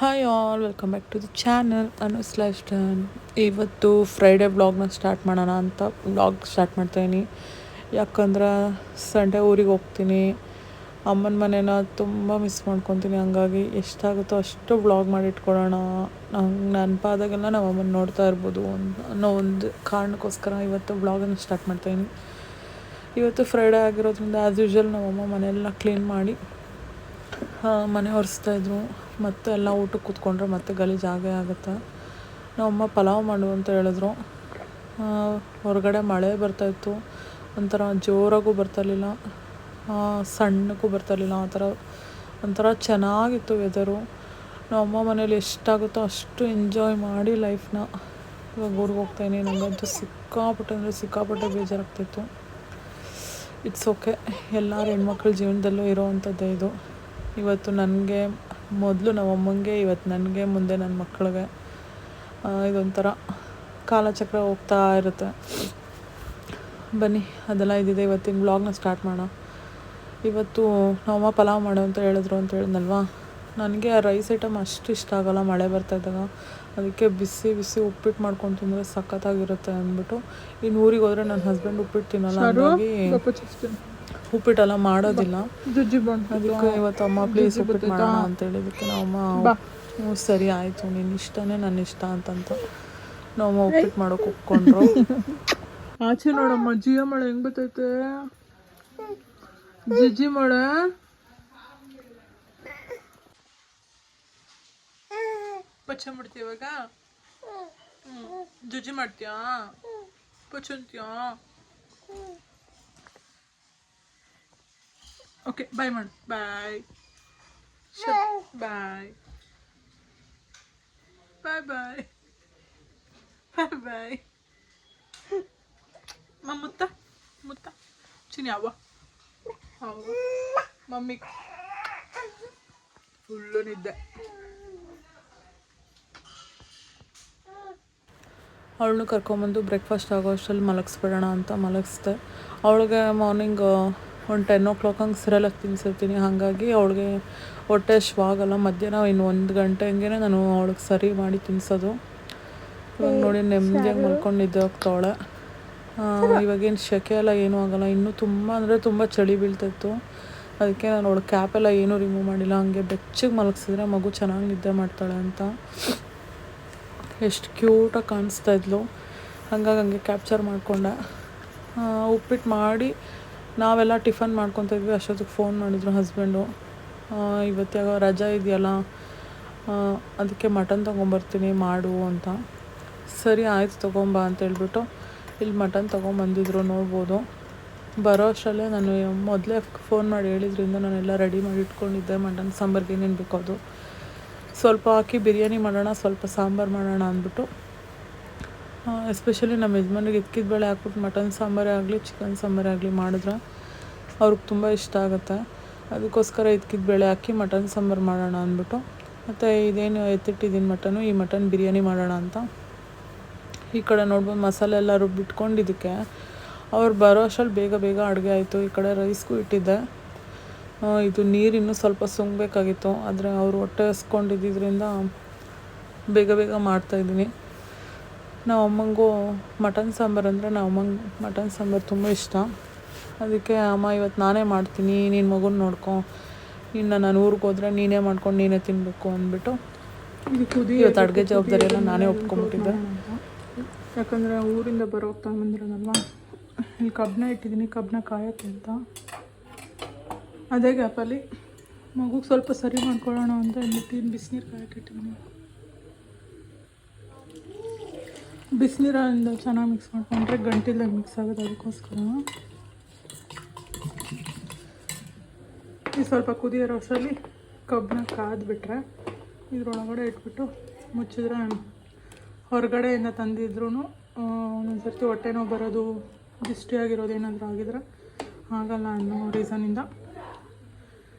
Hi all welcome back to the channel ನಾನು life ಇವತ್ತು Friday ವ್ಲಾಗ್ನ ಸ್ಟಾರ್ಟ್ ಮಾಡೋಣ ಅಂತ ವ್ಲಾಗ್ ಸ್ಟಾರ್ಟ್ ಮಾಡ್ತಾಯಿನಿ ಯಾಕಂದ್ರೆ ಸಂಡೇ ಊರಿಗೆ ಹೋಗ್ತೀನಿ. ಅಮ್ಮನ ಮನೇನ ತುಂಬ ಮಿಸ್ ಮಾಡ್ಕೊತೀನಿ. ಹಂಗಾಗಿ ಎಷ್ಟಾಗುತ್ತೋ ಅಷ್ಟು ವ್ಲಾಗ್ ಮಾಡಿಟ್ಕೊಳ್ಳೋಣ ನಂಗೆ ನೆನಪಾದಾಗೆಲ್ಲ ನಾವು ಅಮ್ಮನ ನೋಡ್ತಾ ಇರ್ಬೋದು ಅನ್ನೋ ಒಂದು ಕಾರಣಕ್ಕೋಸ್ಕರ ಇವತ್ತು ವ್ಲಾಗನ್ನು ಸ್ಟಾರ್ಟ್ ಮಾಡ್ತಾಯಿನಿ ಇವತ್ತು ಫ್ರೈಡೇ ಆಗಿರೋದ್ರಿಂದ ಆ್ಯಸ್ ಯೂಶ್ವಲ್ ನಮ್ಮಮ್ಮ ಮನೆಯೆಲ್ಲ ಕ್ಲೀನ್ ಮಾಡಿ ಮನೆ ಒರೆಸ್ತಾಯಿದ್ರು ಮತ್ತೆ ಎಲ್ಲ ಊಟಕ್ಕೆ ಕೂತ್ಕೊಂಡ್ರೆ ಮತ್ತೆ ಗಲೀಜು ಆಗೇ ಆಗುತ್ತೆ. ನಮ್ಮಮ್ಮ ಪಲಾವ್ ಮಾಡು ಅಂತ ಹೇಳಿದ್ರು. ಹೊರಗಡೆ ಮಳೆ ಬರ್ತಾಯಿತ್ತು ಒಂಥರ ಜೋರಾಗೂ ಬರ್ತಿರಲಿಲ್ಲ ಸಣ್ಣಕ್ಕೂ ಬರ್ತಿರಲಿಲ್ಲ ಆ ಥರ, ಒಂಥರ ಚೆನ್ನಾಗಿತ್ತು ವೆದರು ನಮ್ಮಮ್ಮ ಮನೇಲಿ ಎಷ್ಟಾಗುತ್ತೋ ಅಷ್ಟು ಎಂಜಾಯ್ ಮಾಡಿ ಲೈಫ್ನ ಇವಾಗ ಊರಿಗೆ ಹೋಗ್ತಾಯಿನಿ ನನಗಂತೂ ಸಿಕ್ಕಾಪಟ್ಟೆ ಅಂದರೆ ಸಿಕ್ಕಾಪಟ್ಟೆ ಬೇಜಾರಾಗ್ತಿತ್ತು ಇಟ್ಸ್ ಓಕೆ ಎಲ್ಲರ ಹೆಣ್ಮಕ್ಳ ಜೀವನದಲ್ಲೂ ಇರೋವಂಥದ್ದೇ ಇದು. ಇವತ್ತು ನನಗೆ ಮೊದಲು ನಮ್ಮ ಅಮ್ಮಂಗೆ ಇವತ್ತು ನನಗೆ ಮುಂದೆ ನನ್ನ ಮಕ್ಕಳಿಗೆ ಇದೊಂಥರ ಕಾಲಚಕ್ರ ಹೋಗ್ತಾ ಇರುತ್ತೆ. ಬನ್ನಿ ಅದೆಲ್ಲ ಇದಿದೆ. ಇವತ್ತಿನ ಬ್ಲಾಗ್ನ ಸ್ಟಾರ್ಟ್ ಮಾಡೋಣ. ಇವತ್ತು ನಮ್ಮಮ್ಮ ಪಲಾವ್ ಮಾಡು ಅಂತ ಹೇಳಿದ್ರು ಅಂತ ಹೇಳಿದ್ನಲ್ವಾ? ನನಗೆ ಆ ರೈಸ್ ಐಟಮ್ ಅಷ್ಟು ಇಷ್ಟ ಆಗೋಲ್ಲ ಮಳೆ ಬರ್ತಾ ಇದ್ದಾಗ. ಅದಕ್ಕೆ ಬಿಸಿ ಬಿಸಿ ಉಪ್ಪಿಟ್ಟು ಮಾಡ್ಕೊಂಡು ತಿಂದರೆ ಸಖತ್ತಾಗಿರುತ್ತೆ ಅಂದ್ಬಿಟ್ಟು. ಇನ್ನು ಊರಿಗೆ ಹೋದರೆ ನನ್ನ ಹಸ್ಬೆಂಡ್ ಉಪ್ಪಿಟ್ಟು ತಿನ್ನೋಲ್ಲ. ಹಾಗಾಗಿ ಉಪ್ಪಿಟ್ಟೆಲ್ಲ ಮಾಡೋದಿಲ್ಲ. ಅದಕ್ಕೆ ಇವತ್ತು ಅಮ್ಮ ಪ್ಲೀಸ್ ಉಪ್ಪಿಟ್ಟು ಮಾಡೋಣ ಅಂತ ಹೇಳಿದಕ್ಕೆ ನಾವಮ್ಮ ಹ್ಞೂ ಸರಿ ಆಯಿತು ನಿನ್ನ ಇಷ್ಟನೇ ನನ್ನ ಇಷ್ಟ ಅಂತಂತ. ನಾವಮ್ಮ ಉಪ್ಪಿಟ್ಟು ಮಾಡೋಕೆ ಒಪ್ಕೊಂಡ್ರು. ಆಚೆ ನೋಡಮ್ಮ ಜಿಯೋ ಮಳೆ ಹೆಂಗ್ ಬರ್ತೈತೆ ಜಿಜಿ ಮಳೆ? ಪಚ್ಚ ಮಾಡ್ತೀಯ ಇವಾಗ? ಜುಜಿ ಜುಜ್ಜಿ ಮಾಡ್ತೀಯಾ? ಪಚ್ಚ ಅಂತೀಯಾ? ಓಕೆ ಬಾಯ್ ಮಾಡು ಬಾಯ್ ಬಾಯ್ ಬಾಯ್ ಬಾಯ್ ಬಾಯ್ ಬಾಯ್ ಮುತ್ತ ಮುತ್ತ ಚಿನಿ ಅವ್ವ ಮಮ್ಮಿ ಫುಲ್ಲು ನಿದ್ದೆ ಅವಳನ್ನು ಕರ್ಕೊಂಬಂದು ಬ್ರೇಕ್ಫಾಸ್ಟ್ ಆಗೋ ಅಷ್ಟರಲ್ಲಿ ಮಲಗಿಸ್ಬಿಡೋಣ ಅಂತ ಮಲಗಿಸ್ದೆ. ಅವಳಿಗೆ ಮಾರ್ನಿಂಗ್ ಒಂದು ಟೆನ್ ಓ ಕ್ಲಾಕ್ ಹಂಗೆ ಸಿರಲಾಗಿ ತಿನ್ಸಿರ್ತೀನಿ ಹಾಗಾಗಿ ಅವಳಿಗೆ ಹೊಟ್ಟೆ ಶ್ವಾಗಲ್ಲ. ಮಧ್ಯಾಹ್ನ ಇನ್ನು ಒಂದು ಗಂಟೆ ಹಂಗೆ ನಾನು ಅವಳಿಗೆ ಸರಿ ಮಾಡಿ ತಿನ್ಸೋದು. ಇವಾಗ ನೋಡಿ ನೆಮ್ಮದಿಯಾಗಿ ಮಲ್ಕೊಂಡು ನಿದ್ದೆ ಹೋಗ್ತಾವಳೆ ಇವಾಗೇನು ಸೆಕೆ ಎಲ್ಲ ಏನೂ ಆಗಲ್ಲ. ಇನ್ನೂ ತುಂಬ ಅಂದರೆ ತುಂಬ ಚಳಿ ಬೀಳ್ತಾಯಿತ್ತು ಅದಕ್ಕೆ ನಾನು ಅವಳು ಕ್ಯಾಪೆಲ್ಲ ಏನೂ ರಿಮೂವ್ ಮಾಡಿಲ್ಲ. ಹಂಗೆ ಬೆಚ್ಚಗೆ ಮಲಗಿಸಿದ್ರೆ ಮಗು ಚೆನ್ನಾಗಿ ನಿದ್ದೆ ಮಾಡ್ತಾಳೆ ಅಂತ. ಎಷ್ಟು ಕ್ಯೂಟಾಗಿ ಕಾಣಿಸ್ತಾ ಇದ್ಲು. ಹಂಗಾಗಿ ಹಂಗೆ ಕ್ಯಾಪ್ಚರ್ ಮಾಡಿಕೊಂಡೆ. ಉಪ್ಪಿಟ್ಟು ಮಾಡಿ ನಾವೆಲ್ಲ ಟಿಫನ್ ಮಾಡ್ಕೊತ ಇದ್ವಿ. ಅಷ್ಟೊತ್ತಿಗೆ ಫೋನ್ ಮಾಡಿದ್ರು ಹಸ್ಬೆಂಡು ಇವತ್ತು ರಜಾ ಇದೆಯಲ್ಲ? ಅದಕ್ಕೆ ಮಟನ್ ತೊಗೊಂಬರ್ತೀನಿ, ಮಾಡು ಅಂತ. ಸರಿ, ಆಯ್ತು ತೊಗೊಂಬ ಅಂತ ಹೇಳ್ಬಿಟ್ಟು ಇಲ್ಲಿ ಮಟನ್ ತೊಗೊಂಬಂದಿದ್ರು ನೋಡ್ಬೋದು. ಬರೋ ಅಷ್ಟರಲ್ಲೇ ನಾನು ಮೊದಲೇ ಫೋನ್ ಮಾಡಿ ಹೇಳಿದ್ರಿಂದ ನಾನೆಲ್ಲ ರೆಡಿ ಮಾಡಿ ಇಟ್ಕೊಂಡಿದ್ದೆ. ಮಟನ್ ಸಾಂಬಾರ್ಗೆ ಏನೇನು ಬೇಕೋ ಅದು. ಸ್ವಲ್ಪ ಹಾಕಿ ಬಿರಿಯಾನಿ ಮಾಡೋಣ, ಸ್ವಲ್ಪ ಸಾಂಬಾರು ಮಾಡೋಣ ಅಂದ್ಬಿಟ್ಟು ಎಸ್ಪೆಷಲಿ ನಮ್ಮ ಯಜಮಾನಿಗೆ ಇದ್ಕಿದ ಬೇಳೆ ಹಾಕ್ಬಿಟ್ಟು ಮಟನ್ ಸಾಂಬಾರೇ ಆಗಲಿ ಚಿಕನ್ ಸಾಂಬಾರೇ ಆಗಲಿ ಮಾಡಿದ್ರೆ ಅವ್ರಿಗೆ ತುಂಬ ಇಷ್ಟ ಆಗುತ್ತೆ. ಅದಕ್ಕೋಸ್ಕರ ಇದ್ಕಿದ ಬೇಳೆ ಹಾಕಿ ಮಟನ್ ಸಾಂಬಾರು ಮಾಡೋಣ ಅಂದ್ಬಿಟ್ಟು, ಮತ್ತು ಇದೇನು ಎತ್ತಿಟ್ಟಿದ್ದೀನಿ ಮಟನು ಈ ಮಟನ್ ಬಿರಿಯಾನಿ ಮಾಡೋಣ ಅಂತ. ಈ ಕಡೆ ನೋಡ್ಬೋದು ಮಸಾಲೆ ಎಲ್ಲ ರುಬ್ಬಿಟ್ಕೊಂಡು ಇದಕ್ಕೆ ಅವ್ರು ಬರೋ ಅಷ್ಟಲ್ಲಿ ಬೇಗ ಬೇಗ ಅಡುಗೆ ಆಯಿತು. ಈ ಕಡೆ ರೈಸ್ಗೂ ಇಟ್ಟಿದ್ದೆ. ಇದು ನೀರು ಇನ್ನೂ ಸ್ವಲ್ಪ ಸುಂಗಬೇಕಾಗಿತ್ತು, ಆದರೆ ಅವರು ಹೊಟ್ಟೆ ಹಸ್ಕೊಂಡಿದ್ದರಿಂದ ಬೇಗ ಬೇಗ ಮಾಡ್ತಾಯಿದ್ದೀನಿ ನಾವು ಅಮ್ಮಂಗೂ ಮಟನ್ ಸಾಂಬಾರು ಅಂದರೆ ನಾವು ಅಮ್ಮಂಗೆ ಮಟನ್ ಸಾಂಬಾರು ತುಂಬ ಇಷ್ಟ. ಅದಕ್ಕೆ ಅಮ್ಮ ಇವತ್ತು ನಾನೇ ಮಾಡ್ತೀನಿ ನಿನ್ನ ಮಗುನ ನೋಡ್ಕೊ. ಇನ್ನು ನಾನು ಊರಿಗೆ ಹೋದರೆ ನೀನೇ ಮಾಡ್ಕೊಂಡು ನೀನೇ ತಿನ್ನಬೇಕು ಅಂದ್ಬಿಟ್ಟು ಇವತ್ತು ಅಡುಗೆ ಜವಾಬ್ದಾರಿ ಎಲ್ಲ ನಾನೇ ಒಪ್ಕೊಂಡ್ಬಿಟ್ಟಿದ್ದೆ ಯಾಕಂದರೆ ಊರಿಂದ ಬರೋ ತಗೊಂಬಂದಿರೋದಲ್ವಾ ಇಲ್ಲಿ ಕಬ್ಬನ ಇಟ್ಟಿದ್ದೀನಿ ಕಬ್ಬನ ಕಾಯಕ್ಕೆ ಅಂತ. ಅದೇ ಗ್ಯಾಪಲ್ಲಿ ಮಗುಗೆ ಸ್ವಲ್ಪ ಸರಿ ಮಾಡ್ಕೊಳ್ಳೋಣ ಅಂತ ಇಲ್ಲಿ ಬಿಸಿನೀರು ಕಾಯಕ್ಕೆ ಬಿಸಿನೀರಿಂದ ಚೆನ್ನಾಗಿ ಮಿಕ್ಸ್ ಮಾಡ್ಕೊಂಡ್ರೆ ಗಂಟಿಲ್ಲ ಮಿಕ್ಸ್ ಆಗೋದು ಅದಕ್ಕೋಸ್ಕರ. ಈ ಸ್ವಲ್ಪ ಕುದಿಯೋ ರಸಲ್ಲಿ ಕಬ್ಬನ್ನ ಕಾದ್ಬಿಟ್ರೆ ಇದ್ರೊಳಗಡೆ ಇಟ್ಬಿಟ್ಟು ಮುಚ್ಚಿದ್ರೆ ಹೊರಗಡೆಯಿಂದ ತಂದಿದ್ರು ಒಂದೊಂದು ಸರ್ತಿ ಹೊಟ್ಟೆ ನೋವು ಬರೋದು ದಿಷ್ಟಿ ಆಗಿರೋದು ಏನಾದರೂ ಆಗಿದ್ರೆ ಆಗಲ್ಲ ಅನ್ನೋ ರೀಸನಿಂದ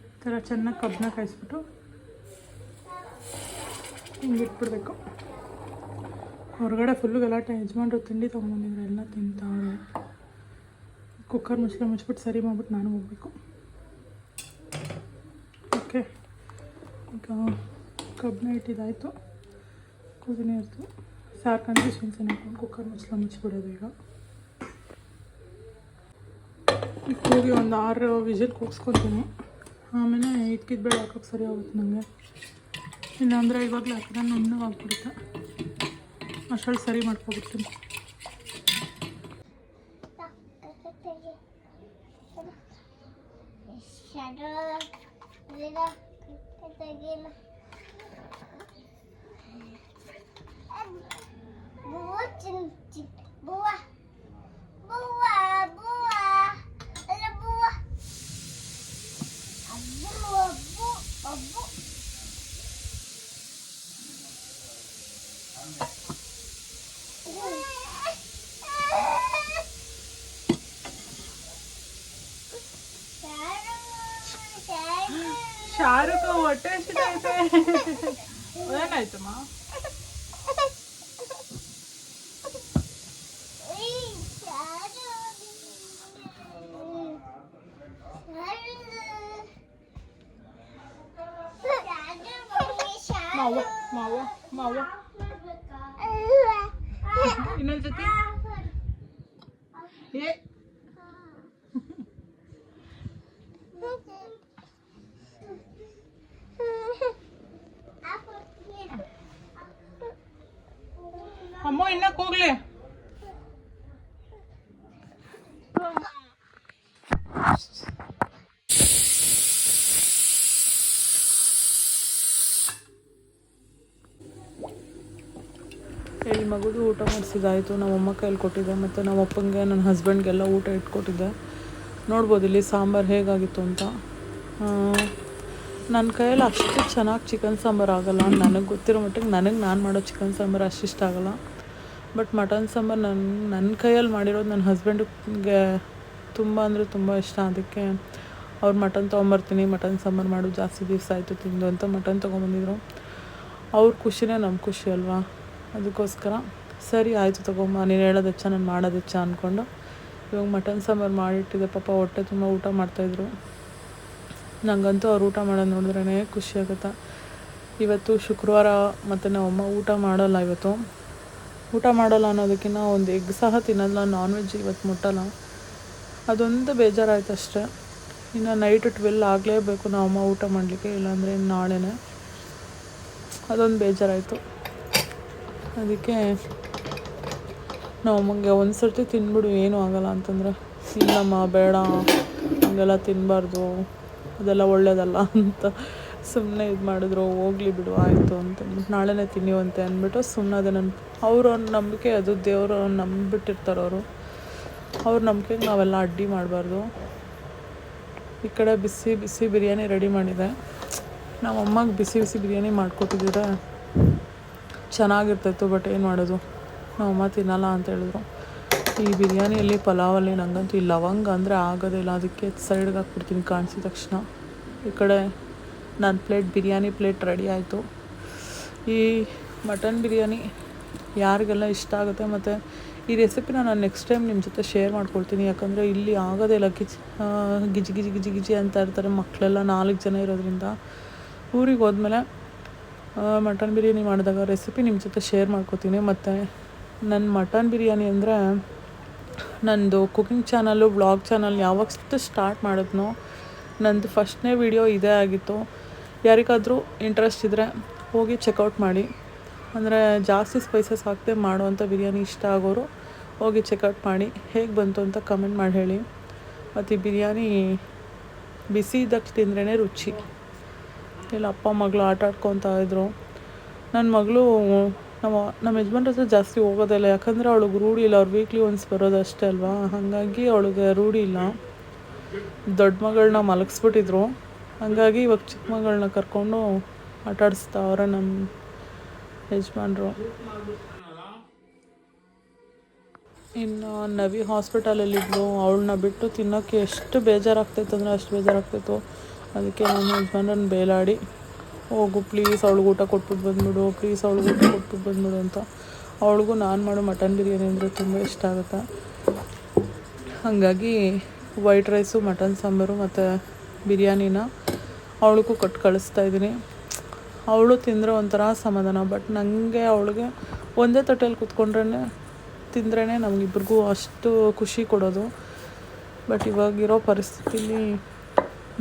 ಈ ಥರ ಚೆನ್ನಾಗಿ ಕಬ್ಬನ್ನ ಕಾಯಿಸ್ಬಿಟ್ಟು ಹಿಂಗೆ ಇಟ್ಬಿಡ್ಬೇಕು. ಹೊರಗಡೆ ಫುಲ್ಲು ಗಲಾಟೆ, ಯಜಮಾನ್ರು ತಿಂಡಿ ತೊಗೊಂಬಂದಿದ್ರು ಎಲ್ಲ ತಿಂತಾವ್ರೆ ಕುಕ್ಕರ್ ಮುಚ್ಚಲ ಮುಚ್ಬಿಟ್ಟು ಸರಿ ಮಾಡ್ಬಿಟ್ಟು ನಾನು ಹೋಗ್ಬೇಕು. ಓಕೆ ಈಗ ಕಬ್ಬನ ಇಟ್ಟಿದ್ದಾಯಿತು. ಕುದಿನೇ ಇರ್ತು. ಸಾರು ಕನ್ಸಿಸ್ಟೆನ್ಸಿ ಹಾಕೊಂಡು ಕುಕ್ಕರ್ ಮುಚ್ಚಲ ಮುಚ್ಚಿಬಿಡೋದು ಈಗ. ಈಗ ಕೂಗಿ ಒಂದು ಆರು ವಿಸಿಲ್ ಕೂಗಿಸ್ಕೊತೀನಿ. ಆಮೇಲೆ ಇದ್ಕಿದ ಬೇಳೆ ಹಾಕೋಕೆ ಸರಿ ಹೋಗುತ್ತೆ ನನಗೆ ಇಲ್ಲಾಂದರೆ ಇವಾಗಲೇ ಹಾಕಿದ್ರೆ ನುಣ್ಣಗೆ ಆಗ್ಬಿಡುತ್ತೆ ಅಷ್ಟರಲ್ಲಿ ಸರಿ ಮಾಡ್ಕೊಬಿಡ್ತೀನಿ. Buah, ಶಾರುಖ್ ಹೊಟ್ಟೆ ಹಸಿದೈತೆ ಏನಾಯ್ತಮ್ಮ ಮಾವ ಮಾವ ಮಾವ ಇನ್ನೊಂದ್ಸತಿ ಏ ಅಮ್ಮ ಇನ್ನ ಕೂಗ್ಲಿ ಈ ಮಗುದು ಊಟ ಮಾಡಿಸಿದಾಯಿತು ನಮ್ಮಮ್ಮ ಕೈಲಿ ಕೊಟ್ಟಿದ್ದೆ ಮತ್ತು ನಮ್ಮ ಅಪ್ಪಂಗೆ, ನನ್ನ ಹಸ್ಬೆಂಡ್ಗೆಲ್ಲ ಊಟ ಇಟ್ಕೊಟ್ಟಿದ್ದೆ. ನೋಡ್ಬೋದು ಇಲ್ಲಿ ಸಾಂಬಾರು ಹೇಗಾಗಿತ್ತು ಅಂತ. ನನ್ನ ಕೈಯಲ್ಲಿ ಅಷ್ಟು ಚೆನ್ನಾಗಿ ಚಿಕನ್ ಸಾಂಬಾರು ಆಗಲ್ಲ. ನನಗೆ ಗೊತ್ತಿರೋ ಮಟ್ಟಿಗೆ ನನಗೆ ನಾನು ಮಾಡೋ ಚಿಕನ್ ಸಾಂಬಾರು ಅಷ್ಟು ಇಷ್ಟ ಆಗಲ್ಲ. ಬಟ್ ಮಟನ್ ಸಾಂಬಾರು ನನ್ನ ನನ್ನ ಕೈಯಲ್ಲಿ ಮಾಡಿರೋದು ನನ್ನ ಹಸ್ಬೆಂಡ್ಗೆ ತುಂಬ ಅಂದರೆ ತುಂಬ ಇಷ್ಟ. ಅದಕ್ಕೆ ಅವ್ರು ಮಟನ್ ತೊಗೊಂಬರ್ತೀನಿ ಮಟನ್ ಸಾಂಬಾರು ಮಾಡು, ಜಾಸ್ತಿ ದಿವಸ ಆಯಿತು ತಿಂದು ಅಂತ ಮಟನ್ ತೊಗೊಂಬಂದಿದ್ರು. ಅವ್ರ ಖುಷಿನೇ ನಮ್ಮ ಖುಷಿ ಅಲ್ವಾ? ಅದಕ್ಕೋಸ್ಕರ, ಸರಿ ಆಯಿತು ತಗೊಂಬ ನೀನು ಹೇಳೋದು ಹೆಚ್ಚ ನಾನು ಮಾಡೋದು ಹೆಚ್ಚ ಅಂದ್ಕೊಂಡು ಇವಾಗ ಮಟನ್ ಸಾಂಬಾರು ಮಾಡಿಟ್ಟಿದ್ದೆ, ಪಾಪ ಹೊಟ್ಟೆ ತುಂಬ ಊಟ ಮಾಡ್ತಾಯಿದ್ರು. ನನಗಂತೂ ಅವ್ರು ಊಟ ಮಾಡೋದು ನೋಡಿದ್ರೇ ಖುಷಿ ಆಗುತ್ತೆ. ಇವತ್ತು ಶುಕ್ರವಾರ ಮತ್ತು ನಮ್ಮಮ್ಮ ಊಟ ಮಾಡೋಲ್ಲ ಇವತ್ತು. ಊಟ ಮಾಡೋಲ್ಲ ಅನ್ನೋದಕ್ಕಿಂತ ಒಂದು ಎಗ್ ಸಹ ತಿನ್ನಲ್ಲ ನಾನ್ ವೆಜ್ ಇವತ್ತು ಮುಟ್ಟಲ್ಲ. ಅದೊಂದು ಬೇಜಾರಾಯ್ತು ಅಷ್ಟೇ. ಇನ್ನು ನೈಟ್ ಟ್ವೆಲ್ ಆಗಲೇಬೇಕು ನಮ್ಮಮ್ಮ ಊಟ ಮಾಡಲಿಕ್ಕೆ, ಇಲ್ಲಾಂದರೆ ನಾಳೆನೇ. ಅದೊಂದು ಬೇಜಾರಾಯಿತು. ಅದಕ್ಕೆ ನಮ್ಮಮ್ಮಂಗೆ ಒಂದು ಸರ್ತಿ ತಿನ್ಬಿಡು, ಏನೂ ಆಗಲ್ಲ ಅಂತಂದರೆ, ಇಲ್ಲಮ್ಮ, ಬೇಡ, ಹಂಗೆಲ್ಲ ತಿನ್ನಬಾರ್ದು ಅದೆಲ್ಲ ಒಳ್ಳೇದಲ್ಲ ಅಂತ ಸುಮ್ಮನೆ ಇದು ಮಾಡಿದ್ರು, ಹೋಗ್ಲಿ ಬಿಡು, ಆಯಿತು ಅಂತಂದ್ಬಿಟ್ಟು ನಾಳೆನೇ ತಿನ್ನಿವಂತೆ ಅಂದ್ಬಿಟ್ಟು ಸುಮ್ಮನೆ ನನ್ನ ಅವ್ರ ನಂಬಿಕೆ ಅದು, ದೇವರು ನಂಬಿಬಿಟ್ಟಿರ್ತಾರೆ ಅವರು. ಅವ್ರ ನಂಬಿಕೆಗೆ ನಾವೆಲ್ಲ ಅಡ್ಡಿ ಮಾಡಬಾರ್ದು. ಈ ಕಡೆ ಬಿಸಿ ಬಿಸಿ ಬಿರಿಯಾನಿ ರೆಡಿ ಮಾಡಿದೆ. ನಮ್ಮ ಅಮ್ಮಗೆ ಬಿಸಿ ಬಿಸಿ ಬಿರಿಯಾನಿ ಮಾಡಿಕೊಟ್ಟಿದ್ದೀರ ಚೆನ್ನಾಗಿರ್ತಾಯಿತ್ತು ಬಟ್ ಏನು ಮಾಡೋದು? ನಮ್ಮಮ್ಮ ತಿನ್ನಲ್ಲ ಅಂತ ಹೇಳಿದ್ರು. ಈ ಬಿರಿಯಾನಿಯಲ್ಲಿ ಪಲಾವಲ್ಲಿ ನನಗಂತೂ ಈ ಲವಂಗ ಅಂದರೆ ಆಗೋದಿಲ್ಲ ಅದಕ್ಕೆ ಸೈಡ್ಗೆ ಹಾಕ್ಬಿಡ್ತೀನಿ ಕಾಣಿಸಿದ ತಕ್ಷಣ. ಈ ಕಡೆ ನನ್ನ ಪ್ಲೇಟ್ ಬಿರಿಯಾನಿ ಪ್ಲೇಟ್ ರೆಡಿ ಆಯಿತು. ಈ ಮಟನ್ ಬಿರಿಯಾನಿ ಯಾರಿಗೆಲ್ಲ ಇಷ್ಟ ಆಗುತ್ತೆ ಮತ್ತು ಈ ರೆಸಿಪಿನ ನಾನು ನೆಕ್ಸ್ಟ್ ಟೈಮ್ ನಿಮ್ಮ ಜೊತೆ ಶೇರ್ ಮಾಡ್ಕೊಳ್ತೀನಿ. ಯಾಕಂದರೆ ಇಲ್ಲಿ ಆಗೋದಿಲ್ಲ ಕಿಚ್ ಆ, ಗಿಜಿ ಗಿಜಿ ಗಿಜಿ ಗಿಜಿ ಅಂತ ಇರ್ತಾರೆ ಮಕ್ಕಳೆಲ್ಲ ನಾಲ್ಕು ಜನ ಇರೋದ್ರಿಂದ. ಊರಿಗೆ ಹೋದ್ಮೇಲೆ ಮಟನ್ ಬಿರಿಯಾನಿ ಮಾಡಿದಾಗ ರೆಸಿಪಿ ನಿಮ್ಮ ಜೊತೆ ಶೇರ್ ಮಾಡ್ಕೋತೀನಿ. ಮತ್ತು ನನ್ನ ಮಟನ್ ಬಿರಿಯಾನಿ ಅಂದರೆ ನಂದು ಕುಕಿಂಗ್ ಚಾನಲ್ಲು ವ್ಲಾಗ್ ಚಾನಲ್ ಯಾವಾಗ ಸ್ಟಾರ್ಟ್ ಮಾಡಿದ್ನೋ ನಂದು ಫಸ್ಟ್ನೇ ವಿಡಿಯೋ ಇದೇ ಆಗಿತ್ತು. ಯಾರಿಗಾದರೂ ಇಂಟ್ರೆಸ್ಟ್ ಇದ್ದರೆ ಹೋಗಿ ಚೆಕ್ಔಟ್ ಮಾಡಿ. ಅಂದರೆ ಜಾಸ್ತಿ ಸ್ಪೈಸಸ್ ಹಾಕದೆ ಮಾಡುವಂಥ ಬಿರಿಯಾನಿ ಇಷ್ಟ ಆಗೋರು ಹೋಗಿ ಚೆಕ್ಔಟ್ ಮಾಡಿ. ಹೇಗೆ ಬಂತು ಅಂತ ಕಮೆಂಟ್ ಮಾಡಿ ಹೇಳಿ. ಮತ್ತು ಈ ಬಿರಿಯಾನಿ ಬಿಸಿ ಇದ್ದಕ್ಕೆ ತಿಂದ್ರೇ ರುಚಿ. ಇಲ್ಲ, ಅಪ್ಪ ಮಗಳು ಆಟ ಆಡ್ಕೊತಾ ಇದ್ರು. ನನ್ನ ಮಗಳು, ನಮ್ಮ ನಮ್ಮ ಯಜಮಾನ್ರ ಹತ್ರ ಜಾಸ್ತಿ ಹೋಗೋದಿಲ್ಲ ಯಾಕಂದರೆ ಅವಳಿಗೆ ರೂಢಿ ಇಲ್ಲ. ಅವ್ರು ವೀಕ್ಲಿ ಒನ್ಸ್ ಬರೋದು ಅಷ್ಟೇ ಅಲ್ವಾ? ಹಾಗಾಗಿ ಅವಳಿಗೆ ರೂಢಿ ಇಲ್ಲ. ದೊಡ್ಡ ಮಗಳನ್ನ ಮಲಗಿಸ್ಬಿಟ್ಟಿದ್ರು. ಹಾಗಾಗಿ ಇವಾಗ ಚಿಕ್ಕ ಮಗಳನ್ನ ಕರ್ಕೊಂಡು ಆಟ ಆಡಿಸ್ತಾವ್ರೆ ನಮ್ಮ ಯಜಮಾನ್ರು. ಇನ್ನು ನವಿ ಹಾಸ್ಪಿಟಲಲ್ಲಿದ್ಲು ಅವಳನ್ನ ಬಿಟ್ಟು ತಿನ್ನೋಕ್ಕೆ ಎಷ್ಟು ಬೇಜಾರಾಗ್ತೈತೆ ಅಂದರೆ ಅಷ್ಟು ಬೇಜಾರಾಗ್ತಿತ್ತು. ಅದಕ್ಕೆ ನಮ್ಮ ಹಸ್ಬೆಂಡನ್ನು ಬೇಲಾಡಿ, ಹೋಗು ಪ್ಲೀಸ್ ಅವಳಿಗೆ ಊಟ ಕೊಟ್ಬಿಟ್ಟು ಬಂದ್ಬಿಡು ಪ್ಲೀಸ್ ಅವಳಿಗೆ ಊಟ ಕೊಟ್ಬಿಟ್ಟು ಬಂದ್ಬಿಡು ಅಂತ. ಅವಳಿಗೂ ನಾನು ಮಾಡೋ ಮಟನ್ ಬಿರಿಯಾನಿ ಅಂದರೆ ತುಂಬ ಇಷ್ಟ ಆಗುತ್ತೆ. ಹಾಗಾಗಿ ವೈಟ್ ರೈಸು ಮಟನ್ ಸಾಂಬಾರು ಮತ್ತು ಬಿರಿಯಾನಿನ ಅವಳಿಗೂ ಕೊಟ್ಟು ಕಳಿಸ್ತಾ ಇದ್ದೀನಿ. ಅವಳು ತಿಂದರೆ ಒಂಥರ ಸಮಾಧಾನ ಬಟ್ ನನಗೆ ಅವಳಿಗೆ ಒಂದೇ ತಟ್ಟೆಯಲ್ಲಿ ಕುತ್ಕೊಂಡ್ರೇ ತಿಂದ್ರೇ ನಮಗಿಬ್ರಿಗೂ ಅಷ್ಟು ಖುಷಿ ಕೊಡೋದು. ಬಟ್ ಇವಾಗಿರೋ ಪರಿಸ್ಥಿತಿಲಿ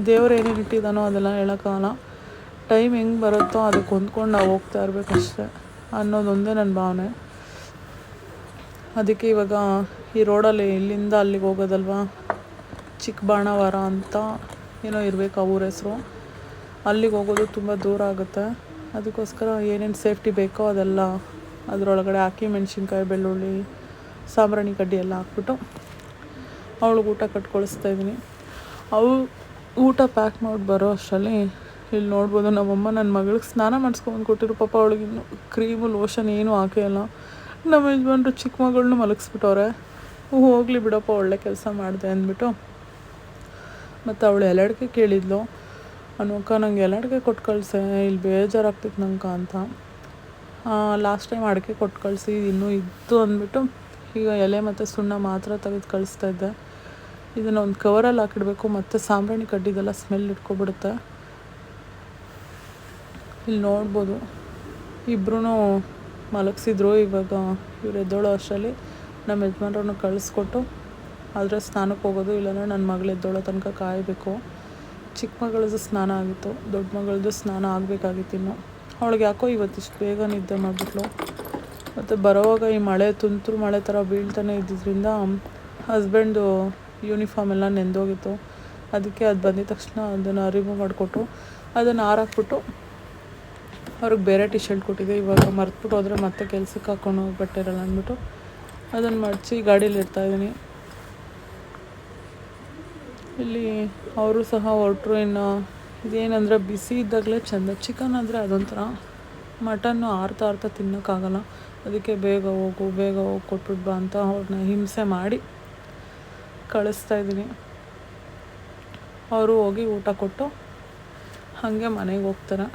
ದೇವ್ರು ಏನೇನು ಇಟ್ಟಿದ್ದಾನೋ ಅದೆಲ್ಲ ಹೇಳೋಕ್ಕಾಗಲ್ಲ ಟೈಮ್ ಹೆಂಗೆ ಬರುತ್ತೋ ಅದಕ್ಕೆ ಹೊಂದ್ಕೊಂಡು ನಾವು ಹೋಗ್ತಾ ಇರಬೇಕಷ್ಟೆ ಅನ್ನೋದೊಂದೇ ನನ್ನ ಭಾವನೆ. ಅದಕ್ಕೆ ಇವಾಗ ಈ ರೋಡಲ್ಲಿ ಇಲ್ಲಿಂದ ಅಲ್ಲಿಗೆ ಹೋಗೋದಲ್ವಾ? ಚಿಕ್ಕಬಾಣಾವರ ಅಂತ ಏನೋ ಇರಬೇಕು ಆ ಊರ ಹೆಸರು. ಅಲ್ಲಿಗೆ ಹೋಗೋದು ತುಂಬ ದೂರ ಆಗುತ್ತೆ. ಅದಕ್ಕೋಸ್ಕರ ಏನೇನು ಸೇಫ್ಟಿ ಬೇಕೋ ಅದೆಲ್ಲ ಅದರೊಳಗಡೆ ಹಾಕಿ ಮೆಣಸಿನ್ಕಾಯಿ, ಬೆಳ್ಳುಳ್ಳಿ, ಸಾಂಬ್ರಾಣಿ ಕಡ್ಡಿ ಎಲ್ಲ ಹಾಕ್ಬಿಟ್ಟು ಅವಳಿಗೆ ಊಟ ಕಟ್ಕೊಳಿಸ್ತಾ ಇದ್ದೀನಿ. ಅವಳು ಊಟ ಪ್ಯಾಕ್ ಮಾಡಿ ಬರೋ ಅಷ್ಟರಲ್ಲಿ ಇಲ್ಲಿ ನೋಡ್ಬೋದು ನಮ್ಮಮ್ಮ ನನ್ನ ಮಗಳಿಗೆ ಸ್ನಾನ ಮಾಡಿಸ್ಕೊಂಡು ಕೊಟ್ಟಿರು ಪಾಪ ಅವಳಿಗೆ ಇನ್ನು ಕ್ರೀಮು ಲೋಷನ್ ಏನೂ ಹಾಕೇ ಇಲ್ಲ. ನಮ್ಮ ಯಜಮಾನ್ರು ಚಿಕ್ಕ ಮಗಳನ್ನೂ ಮಲಗಿಸ್ಬಿಟ್ಟವ್ರೆ. ಹೋಗಲಿ ಬಿಡಪ್ಪ, ಒಳ್ಳೆ ಕೆಲಸ ಮಾಡಿದೆ ಅಂದ್ಬಿಟ್ಟು ಮತ್ತು ಅವಳು ಎಲ್ಲಡಿಕೆ ಕೇಳಿದ್ಲು. ಅನ್ವಕ್ಕ ನಂಗೆ ಎಲ್ಲಡಿಕೆ ಕೊಟ್ಟು ಕಳಿಸೆ, ಇಲ್ಲಿ ಬೇಜಾರಾಗ್ತಿತ್ತು ನಂಗೆ ಅಂತ. ಲಾಸ್ಟ್ ಟೈಮ್ ಅಡಿಕೆ ಕೊಟ್ಟು ಕಳಿಸಿ, ಇನ್ನೂ ಇತ್ತು ಅಂದ್ಬಿಟ್ಟು ಈಗ ಎಲೆ ಮತ್ತು ಸುಣ್ಣ ಮಾತ್ರ ತೆಗೆದು ಕಳಿಸ್ತಾ ಇದ್ದೆ. ಇದನ್ನು ಒಂದು ಕವರಲ್ಲಿ ಹಾಕಿಡಬೇಕು, ಮತ್ತು ಸಾಂಬ್ರಾಣಿ ಕಡ್ಡಿದೆಲ್ಲ ಸ್ಮೆಲ್ ಇಟ್ಕೊಬಿಡುತ್ತೆ. ಇಲ್ಲಿ ನೋಡ್ಬೋದು ಇಬ್ಬರೂ ಮಲಗಿಸಿದ್ರು ಇವಾಗ ಇವ್ರು ಎದ್ದೋಳೋ ಅಷ್ಟರಲ್ಲಿ. ನಮ್ಮ ಯಜಮಾನ್ರನ್ನು ಕಳಿಸ್ಕೊಟ್ಟು ಆದರೆ ಸ್ನಾನಕ್ಕೆ ಹೋಗೋದು, ಇಲ್ಲಾಂದರೆ ನನ್ನ ಮಗಳು ಎದ್ದೋಳೋ ತನಕ ಕಾಯಬೇಕು. ಚಿಕ್ಕ ಮಗಳದ್ದು ಸ್ನಾನ ಆಗಿತ್ತು, ದೊಡ್ಡ ಮಗಳದ್ದು ಸ್ನಾನ ಆಗಬೇಕಾಗಿತ್ತು ಇನ್ನು. ಅವಳಿಗೆ ಯಾಕೋ ಇವತ್ತಿಷ್ಟು ಬೇಗ ನಿದ್ದೆ ಮಾಡಿಬಿಟ್ಲು. ಮತ್ತು ಬರೋವಾಗ ಈ ಮಳೆ, ತುಂತುರು ಮಳೆ ಥರ ಬೀಳ್ತಾನೆ ಇದ್ದಿದ್ದರಿಂದ ಹಸ್ಬೆಂಡು ಯೂನಿಫಾರ್ಮ್ ಎಲ್ಲ ನೆಂದೋಗಿತ್ತು. ಅದಕ್ಕೆ ಅದು ಬಂದಿದ ತಕ್ಷಣ ಅದನ್ನು ರಿಮೂವ್ ಮಾಡಿಕೊಟ್ಟು ಅದನ್ನು ಹಾರಾಕ್ಬಿಟ್ಟು ಅವ್ರಿಗೆ ಬೇರೆ ಟಿ ಶರ್ಟ್ ಕೊಟ್ಟಿದ್ದೆ ಇವಾಗ ಮರ್ತ್ಬಿಟ್ಟು ಹೋದರೆ ಮತ್ತೆ ಕೆಲ್ಸಕ್ಕೆ ಬಟ್ಟೆ ಇರಲ್ಲ ಅಂದ್ಬಿಟ್ಟು ಅದನ್ನು ಮಡಚಿ ಗಾಡೀಲಿ ಇಡ್ತಾಯಿದ್ದೀನಿ ಇಲ್ಲಿ ಅವರು ಸಹ ಹೊರಟ್ರು ಇನ್ನು ಇದೇನಂದರೆ ಬಿಸಿ ಇದ್ದಾಗಲೇ ಚೆಂದ ಚಿಕನ್ ಅಂದರೆ ಅದೊಂಥರ ಮಟನ್ನು ಆರ್ತಾ ಆರ್ತಾ ತಿನ್ನೋಕ್ಕಾಗಲ್ಲ. ಅದಕ್ಕೆ ಬೇಗ ಹೋಗು, ಬೇಗ ಹೋಗಿ ಕೊಟ್ಬಿಟ್ಟು ಬಾ ಅಂತ ಅವ್ರನ್ನ ಹಿಂಸೆ ಮಾಡಿ ಕಳಿಸ್ತಾ ಇದ್ದೀನಿ. ಅವರು ಹೋಗಿ ಊಟ ಕೊಟ್ಟು ಹಾಗೆ ಮನೆಗೆ ಹೋಗ್ತಾರೆ.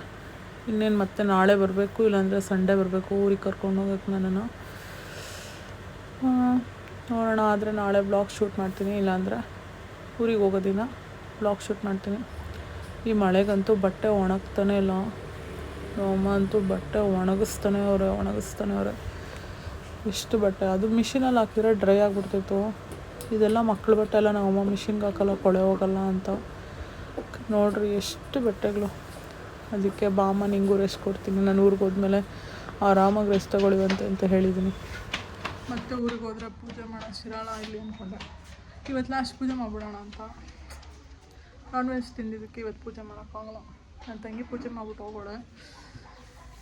ಇನ್ನೇನು ಮತ್ತೆ ನಾಳೆ ಬರಬೇಕು, ಇಲ್ಲಾಂದರೆ ಸಂಡೇ ಬರಬೇಕು, ಊರಿಗೆ ಕರ್ಕೊಂಡು ಹೋಗಕ್ಕೆ ನಾನು ನೋಡೋಣ, ಆದರೆ ನಾಳೆ ಬ್ಲಾಗ್ ಶೂಟ್ ಮಾಡ್ತೀನಿ, ಇಲ್ಲಾಂದರೆ ಊರಿಗೆ ಹೋಗೋ ದಿನ ಬ್ಲಾಗ್ ಶೂಟ್ ಮಾಡ್ತೀನಿ. ಈ ಮಳೆಗಂತೂ ಬಟ್ಟೆ ಒಣಗ್ತಾನೆ ಇಲ್ಲ. ಅಮ್ಮ ಅಂತೂ ಬಟ್ಟೆ ಒಣಗಿಸ್ತಾನೆ ಅವರೇ ಒಣಗಿಸ್ತಾನೆ ಅವರೇ. ಇಷ್ಟು ಬಟ್ಟೆ, ಅದು ಮಿಷಿನಲ್ಲಿ ಹಾಕಿದ್ರೆ ಡ್ರೈ ಆಗಿಬಿಡ್ತಿತ್ತು. ಇದೆಲ್ಲ ಮಕ್ಳ ಬಟ್ಟೆ ಎಲ್ಲ ನಮ್ಮಮ್ಮ ಮಿಷಿನ್ಗೆ ಹಾಕಲ್ಲ, ಕೊಳೆ ಹೋಗಲ್ಲ ಅಂತ. ನೋಡ್ರಿ ಎಷ್ಟು ಬಟ್ಟೆಗಳು. ಅದಕ್ಕೆ ಬಾಮ ನಿಂಗೂ ರೆಸ್ಟ್ ಕೊಡ್ತೀನಿ. ನಾನು ಊರಿಗೆ ಹೋದ್ಮೇಲೆ ಆರಾಮಾಗಿ ರೆಸ್ಟ್ ತಗೊಳ್ಳುವಂತೆ ಅಂತ ಹೇಳಿದ್ದೀನಿ ಮತ್ತೆ ಊರಿಗೆ ಹೋದ್ರೆ ಪೂಜೆ ಮಾಡೋ ಶಿರಾಳ ಇಲ್ಲಿ ಅಂದ್ಕೊಂಡೆ. ಇವತ್ತು ಲಾಸ್ಟ್ ಪೂಜೆ ಮಾಡಿಬಿಡೋಣ ಅಂತ. ನಾನ್ ವೆಜ್ ತಿಂದಿದ್ದಕ್ಕೆ ಇವತ್ತು ಪೂಜೆ ಮಾಡೋಕ್ಕಾಗಲ್ಲ. ನನ್ನ ತಂಗಿ ಪೂಜೆ ಮಾಡ್ಬಿಟ್ಟು ಹೋಗೋಳೆ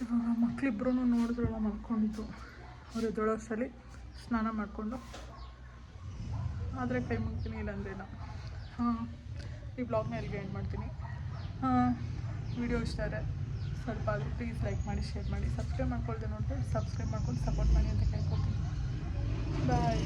ಇವಾಗ ಮಕ್ಕಳಿಬ್ರು ನೋಡಿದ್ರಲ್ಲ ಮಲ್ಕೊಂಡಿತ್ತು ಅವ್ರು ಸಲ ಸ್ನಾನ ಮಾಡಿಕೊಂಡು ಆದರೆ ಕೈ ಮುಗ್ತೀನಿ ಇಲ್ಲಾಂದ್ರೆ ಇಲ್ಲ. ಹಾಂ, ಈ ಬ್ಲಾಗ್ನ ಎಲ್ಲಿಗೆ ಎಂಡ್ ಮಾಡ್ತೀನಿ. ಹಾಂ ವಿಡಿಯೋ ಇಷ್ಟ ಆದರೆ ಸ್ವಲ್ಪ ಆದರೂ ಪ್ಲೀಸ್ ಲೈಕ್ ಮಾಡಿ ಶೇರ್ ಮಾಡಿ ಸಬ್ಸ್ಕ್ರೈಬ್ ಮಾಡ್ಕೊಳ್ದೆ ನೋಡ್ಬಿಟ್ಟು ಸಬ್ಸ್ಕ್ರೈಬ್ ಮಾಡ್ಕೊಂಡು ಸಪೋರ್ಟ್ ಮಾಡಿ ಅಂತ ಕೇಳ್ಕೊತೀನಿ ಬಾಯ್